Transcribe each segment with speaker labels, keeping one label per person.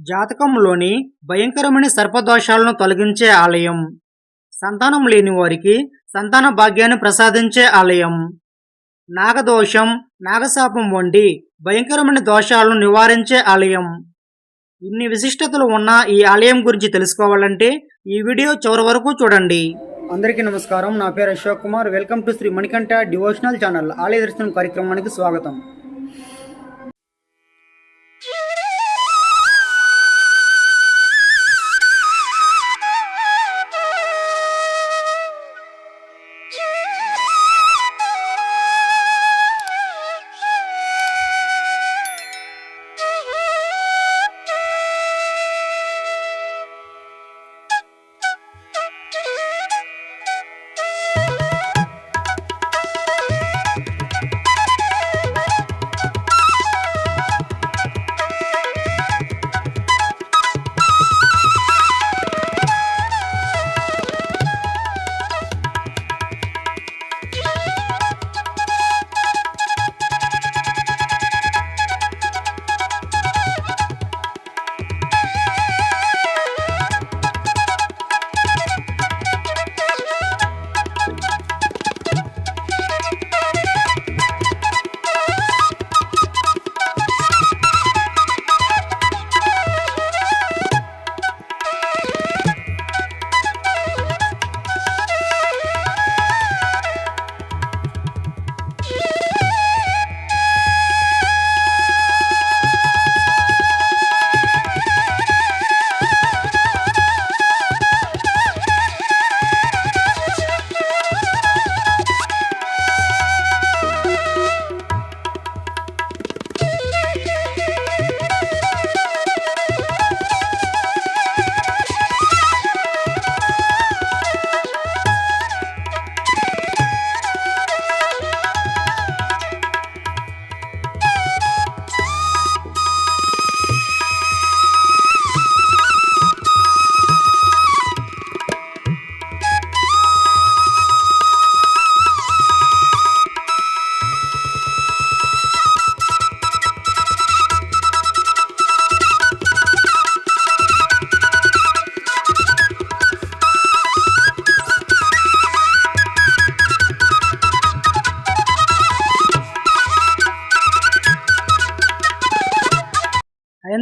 Speaker 1: జాతకంలోని భయంకరమైన సర్పదోషాలను తొలగించే ఆలయం. సంతానం లేని వారికి సంతాన భాగ్యాన్ని ప్రసాదించే ఆలయం. నాగదోషం నాగశాపం వంటి భయంకరమైన దోషాలను నివారించే ఆలయం. ఇన్ని విశిష్టతలు ఉన్న ఈ ఆలయం గురించి తెలుసుకోవాలంటే ఈ వీడియో చివరి వరకు చూడండి. అందరికీ నమస్కారం. నా పేరు Ashok Kumar. Welcome to Sri Manikanta devotional channel. ఆలయ దర్శనం కార్యక్రమానికి స్వాగతం.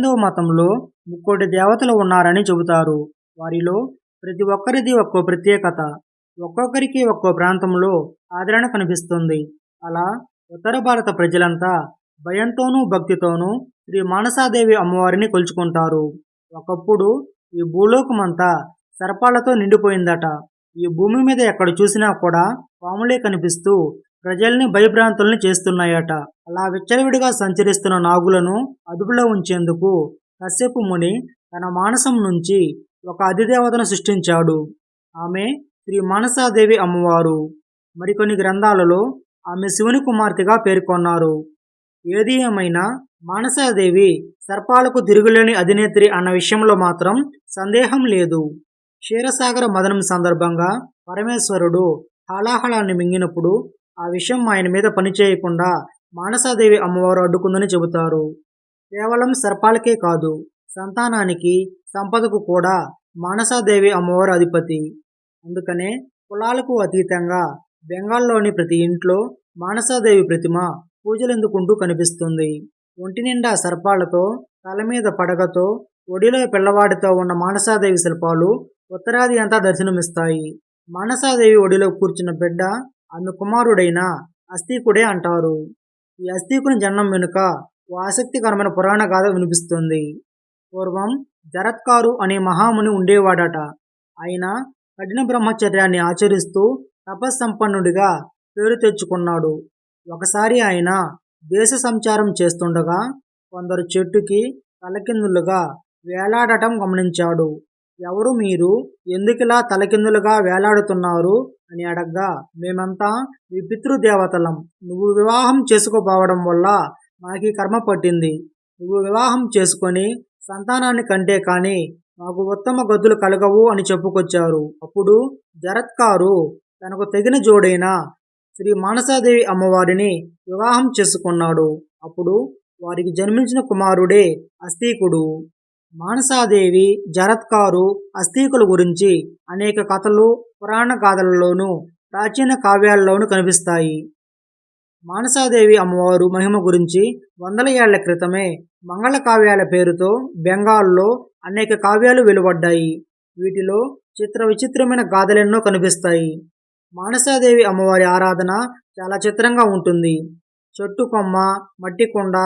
Speaker 1: హైందవ మతంలో ముక్కోటి దేవతలు ఉన్నారని చెబుతారు. వారిలో ప్రతి ఒక్కరిది ఒక్కో ప్రత్యేకత. ఒక్కొక్కరికి ఒక్కో ప్రాంతంలో ఆదరణ కనిపిస్తుంది. అలా ఉత్తర భారత ప్రజలంతా భయంతోనూ భక్తితోనూ శ్రీ మానసాదేవి అమ్మవారిని కొలుచుకుంటారు. ఒకప్పుడు ఈ భూలోకమంతా సర్పాలతో నిండిపోయిందట. ఈ భూమి మీద ఎక్కడ చూసినా కూడా పాములే కనిపిస్తూ ప్రజల్ని భయభ్రాంతుల్ని చేస్తున్నాయట. అలా విచ్చలవిడిగా సంచరిస్తున్న నాగులను అదుపులో ఉంచేందుకు కశ్యపు ముని తన మానసం నుంచి ఒక అధిదేవతను సృష్టించాడు. ఆమె శ్రీ మానసాదేవి అమ్మవారు. మరికొన్ని గ్రంథాలలో ఆమె శివుని కుమార్తెగా పేర్కొన్నారు. ఏది ఏమైనా మానసాదేవి సర్పాలకు తిరుగులేని అధినేత్రి అన్న విషయంలో మాత్రం సందేహం లేదు. క్షీరసాగర మదనం సందర్భంగా పరమేశ్వరుడు హలాహలాన్ని మింగినప్పుడు ఆ విషయం ఆయన మీద పనిచేయకుండా మానసాదేవి అమ్మవారు అడ్డుకుందని చెబుతారు. కేవలం సర్పాలకే కాదు సంతానానికి సంపదకు కూడా మానసాదేవి అమ్మవారు అధిపతి. అందుకనే కులాలకు అతీతంగా బెంగాల్లోని ప్రతి ఇంట్లో మానసాదేవి ప్రతిమ పూజలెందుకుంటూ కనిపిస్తుంది. ఒంటి నిండా సర్పాలతో తల మీద పడగతో ఒడిలో పిల్లవాడితో ఉన్న మానసాదేవి శిల్పాలు ఉత్తరాది అంతా దర్శనమిస్తాయి. మానసాదేవి ఒడిలో కూర్చున్న బిడ్డ ఆమె కుమారుడైన అస్తికుడే అంటారు. ఈ అస్తికుని జన్మం వెనుక ఓ ఆసక్తికరమైన పురాణ గాథ వినిపిస్తుంది. పూర్వం జరత్కారు అనే మహాముని ఉండేవాడట. ఆయన కఠిన బ్రహ్మచర్యాన్ని ఆచరిస్తూ తపస్సంపన్నుడిగా పేరు తెచ్చుకున్నాడు. ఒకసారి ఆయన దేశ సంచారం చేస్తుండగా కొందరు చెట్టుకి తలకిందులుగా వేలాడటం గమనించాడు. ఎవరు మీరు? ఎందుకిలా తలకిందులుగా వేలాడుతున్నారు? అని అడగ్గా మేమంతా మీ పితృదేవతలం. నువ్వు వివాహం చేసుకోపోవడం వల్ల మాకి కర్మ పట్టింది. నువ్వు వివాహం చేసుకొని సంతానాన్ని కంటే కానీ మాకు ఉత్తమ గదులు కలగవు అని చెప్పుకొచ్చారు. అప్పుడు జరత్కారు తనకు తగిన జోడైన శ్రీ మానసాదేవి అమ్మవారిని వివాహం చేసుకున్నాడు. అప్పుడు వారికి జన్మించిన కుమారుడే అస్తీకుడు మానసాదేవి జరత్కారు అస్థికుల గురించి అనేక కథలు పురాణ గాథలలోనూ ప్రాచీన కావ్యాలలోనూ కనిపిస్తాయి. మానసాదేవి అమ్మవారు మహిమ గురించి వందల ఏళ్ళ క్రితమే మంగళ కావ్యాల పేరుతో బెంగాల్లో అనేక కావ్యాలు వెలువడ్డాయి. వీటిలో చిత్ర విచిత్రమైన గాథలెన్నో కనిపిస్తాయి. మానసాదేవి అమ్మవారి ఆరాధన చాలా చిత్రంగా ఉంటుంది. చెట్టు కొమ్మ మట్టి కొండ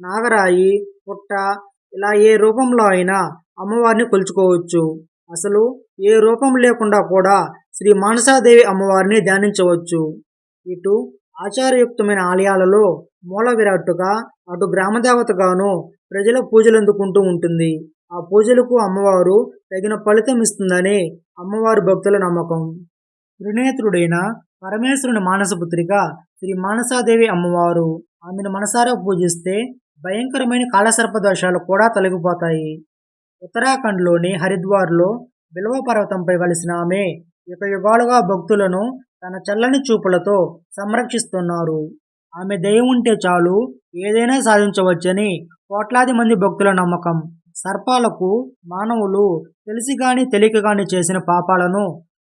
Speaker 1: నాగరాయి పుట్ట ఇలా ఏ రూపంలో అయినా అమ్మవారిని కొలుచుకోవచ్చు. అసలు ఏ రూపం లేకుండా కూడా శ్రీ మానసాదేవి అమ్మవారిని ధ్యానించవచ్చు. ఇటు ఆచారయుక్తమైన ఆలయాలలో మూల విరాట్టుగా అటు గ్రామదేవతగాను ప్రజల పూజలు అందుకుంటూ ఉంటుంది. ఆ పూజలకు అమ్మవారు తగిన ఫలితం ఇస్తుందని అమ్మవారి భక్తుల నమ్మకం. త్రినేత్రుడైన పరమేశ్వరుని మానసపుత్రిక శ్రీ మానసాదేవి అమ్మవారు ఆమెను మనసారా పూజిస్తే భయంకరమైన కాలసర్ప దోషాలు కూడా తొలగిపోతాయి. ఉత్తరాఖండ్లోని హరిద్వార్లో బిల్వ పర్వతంపై వలసిన ఆమె యుగ యుగాలుగా భక్తులను తన చల్లని చూపులతో సంరక్షిస్తున్నారు. ఆమె దయ ఉంటే చాలు ఏదైనా సాధించవచ్చని కోట్లాది మంది భక్తుల నమ్మకం. సర్పాలకు మానవులు తెలిసి గాని తెలియక గాని చేసిన పాపాలను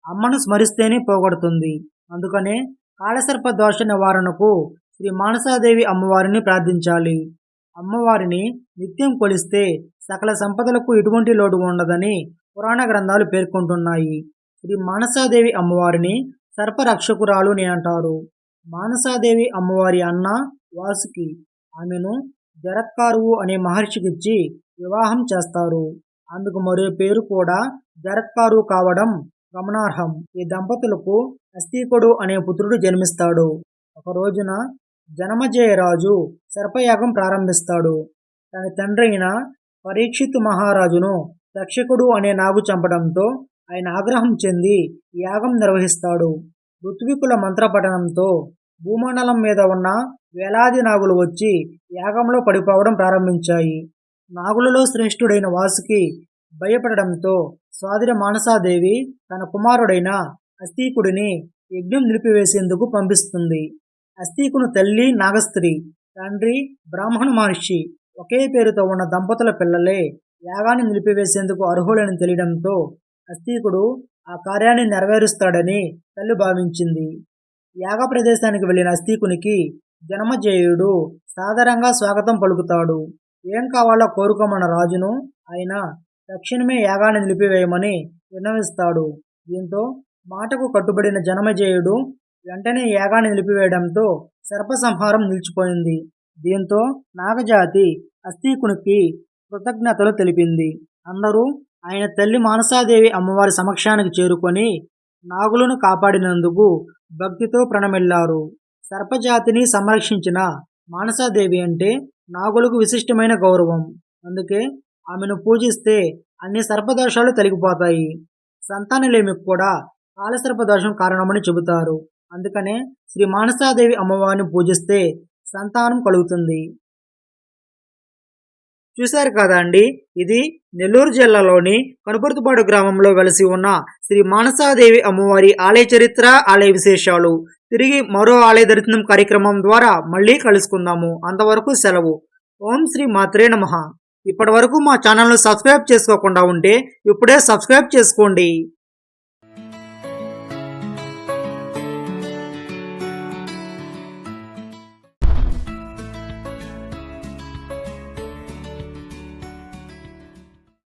Speaker 1: అమ్మను స్మరిస్తేనే పోగొడుతుంది. అందుకనే కాళసర్ప దోష నివారణకు శ్రీ మానసాదేవి అమ్మవారిని ప్రార్థించాలి. అమ్మవారిని నిత్యం కొలిస్తే సకల సంపదలకు ఎటువంటి లోటు ఉండదని పురాణ గ్రంథాలు పేర్కొంటున్నాయి. శ్రీ మానసాదేవి అమ్మవారిని సర్పరక్షకురాలు అని అంటారు. మానసాదేవి అమ్మవారి అన్న వాసుకి ఆమెను జరత్కారువు అనే మహర్షికిచ్చి వివాహం చేస్తారు. ఆమెకు మరో పేరు కూడా జరత్కారు కావడం గమనార్హం. ఈ దంపతులకు అస్థికుడు అనే పుత్రుడు జన్మిస్తాడు. ఒక రోజున జనమజయరాజు సర్పయాగం ప్రారంభిస్తాడు. తన తండ్రి అయిన పరీక్షిత్ మహారాజును రక్షకుడు అనే నాగు చంపడంతో ఆయన ఆగ్రహం చెంది యాగం నిర్వహిస్తాడు. ఋత్వికుల మంత్రపఠనంతో భూమండలం మీద ఉన్న వేలాది నాగులు వచ్చి యాగంలో పడిపోవడం ప్రారంభించాయి. నాగులలో శ్రేష్ఠుడైన వాసుకి భయపడడంతో స్వాదిర మానసాదేవి తన కుమారుడైన అస్తీకుడిని యజ్ఞం నిలిపివేసేందుకు పంపిస్తుంది. అస్థీకును తల్లి నాగస్త్రి తండ్రి బ్రాహ్మణ మహర్షి ఒకే పేరుతో ఉన్న దంపతుల పిల్లలే యాగాన్ని నిలిపివేసేందుకు అర్హులని తెలియడంతో అస్తికుడు ఆ కార్యాన్ని నెరవేరుస్తాడని తల్లి భావించింది. యాగ ప్రదేశానికి వెళ్ళిన అస్తికునికి జనమజేయుడు సాధారణంగా స్వాగతం పలుకుతాడు. ఏం కావాలో కోరుకోమన్న రాజును ఆయన తక్షణమే యాగాన్ని నిలిపివేయమని విన్నవిస్తాడు. దీంతో మాటకు కట్టుబడిన జనమజేయుడు వెంటనే యాగాన్ని నిలిపివేయడంతో సర్పసంహారం నిలిచిపోయింది. దీంతో నాగజాతి అస్థీకునికి కృతజ్ఞతలు తెలిపింది. అందరూ ఆయన తల్లి మానసాదేవి అమ్మవారి సమక్షానికి చేరుకొని నాగులను కాపాడినందుకు భక్తితో ప్రణమిల్లారు. సర్పజాతిని సంరక్షించిన మానసాదేవి అంటే నాగులకు విశిష్టమైన గౌరవం. అందుకే ఆమెను పూజిస్తే అన్ని సర్పదోషాలు తొలగిపోతాయి. సంతానలేమికి కూడా కాలసర్పదోషం కారణమని చెబుతారు. అందుకనే శ్రీ మానసాదేవి అమ్మవారిని పూజిస్తే సంతానం కలుగుతుంది. చూశారు కదా అండి? ఇది నెల్లూరు జిల్లాలోని కనుపర్తిపాడు గ్రామంలో వెలసి ఉన్న శ్రీ మానసాదేవి అమ్మవారి ఆలయ చరిత్ర ఆలయ విశేషాలు. తిరిగి మరో ఆలయ దర్శనం కార్యక్రమం ద్వారా మళ్ళీ కలుసుకుందాము. అంతవరకు సెలవు. ఓం శ్రీ మాత్రే నమ. ఇప్పటి వరకు మా ఛానల్ను సబ్స్క్రైబ్ చేసుకోకుండా ఉంటే ఇప్పుడే సబ్స్క్రైబ్ చేసుకోండి.